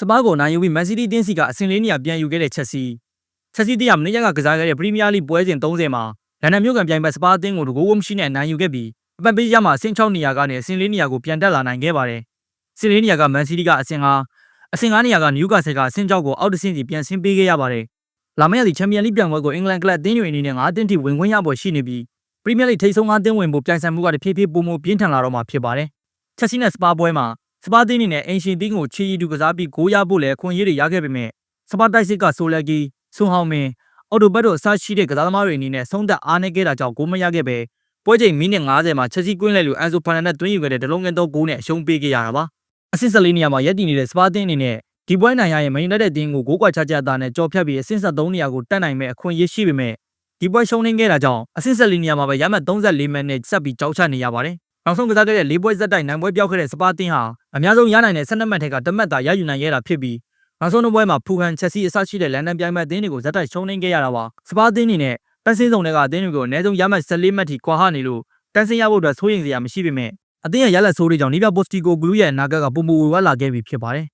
စပါးကိုနိုင်ယူပြီးမန်စီးတီးတင်းစီကအဆင့်လေးနေရာပြန်ယူခဲ့တဲ့ချက်စီချက်စီတရားမနေ့ကကစားခဲ့တဲ့ပရီးမီးယားလိပွဲစဉ်30မှာလန်ဒန်မြို့ကန်ပြိုင်ဘက်စပါးအသင်းကိုတကူကိုမရှိနဲ့နိုင်ယူခဲ့ပြီးအပတ်ပေးရမှာအဆင့်6နေရာကနေအဆင့်4နေရာကိုပြန်တက်လာနိုင်ခဲ့ပါတယ်။အဆင့်4နေရာကမန်စီးတီးကအဆင့်5အဆင့်5နေရာကနယူကာဆယ်ကအဆင့်6ကိုအောက်တစ်ဆင့်စီပြန်ဆင်းပေးခဲ့ရပါတယ်။လာမယ့်ရက်ဒီချန်ပီယံလိပြိုင်ပွဲကိုအင်္ဂလန်ကလပ်အသင်းတွေအနေနဲ့9တင်းထိဝင်ခွင့်ရဖို့ရှိနေပြီးပရီးမီးယားလိထိပ်ဆုံး9တင်းဝင်ဖို့ပြိုင်ဆိုင်မှုကတဖြည်းဖြည်းပုံမပြင်းထန်လာတော့မှာဖြစ်ပါတယ်။ချက်စီနဲ့စပါးပွဲမှာ စပါးတင်းအနေနဲ့အင်ရှင်တင်းကိုချီရီတူကစားပြီးဂိုးရဖို့လည်းအခွင့်အရေးတွေရခဲ့ပေမဲ့စပါးတိုက်စစ်ကဆိုလက်ကီဆွန်ဟောင်မင်အော်တိုဘတ်တို့အစရှိတဲ့ကစားသမားတွေအနေနဲ့ဆုံးသက်အားနည်းခဲ့တာကြောင့်ဂိုးမရခဲ့ပဲပွဲချိန်မိနစ်90မှာချက်စီကွင်းလဲလူအန်ဆိုဖာနန်နဲ့တွင်းယူခဲ့တဲ့ဒလုံးငယ်သောဂိုးနဲ့အရှုံးပေးခဲ့ရတာပါအဆင့်14နေရာမှာရပ်တည်နေတဲ့စပါးတင်းအနေနဲ့ဒီပွဲနိုင်ရရင်မန်ယူနိုက်တက်တင်းကိုဂိုးကွာချချတာနဲ့ကြော်ဖြတ်ပြီးအဆင့်73နေရာကိုတက်နိုင်မဲ့အခွင့်အရေးရှိပေမဲ့ဒီပွဲရှုံးနေခဲ့တာကြောင့်အဆင့်14နေရာမှာပဲရမှတ်34မှတ်နဲ့ဆက်ပြီးကြောက်ချနေရပါတယ် နောက်ဆုံးကစားခဲ့တဲ့၄ပွဲဇက်တိုက်နိုင်ပွဲပြောက်ခဲ့တဲ့စပါးတင်းဟာအများဆုံးရနိုင်တဲ့12မှတ်ထက်ကတမတ်သာရယူနိုင်ခဲ့တာဖြစ်ပြီးနောက်ဆုံးတစ်ပွဲမှာဖူဟန်ချက်စီအစရှိတဲ့လန်ဒန်ပြိုင်ဘက်အသင်းတွေကိုဇက်တိုက်ရှုံးနေခဲ့ရတာပါစပါးအသင်းအနေနဲ့တန်းစင်းစုံတွေကအသင်းတွေကိုအနည်းဆုံးရမှတ်14မှတ်ထိကွာဟနေလို့တန်းစင်းရဖို့အတွက်စိုးရိမ်စရာမရှိပေမဲ့အသင်းရဲ့ရလက်ဆိုးတွေကြောင့်နီးပြပိုစတီကိုဘလူးရဲ့အနာဂတ်ကပုံမဝေဝါလာခဲ့ပြီဖြစ်ပါတယ်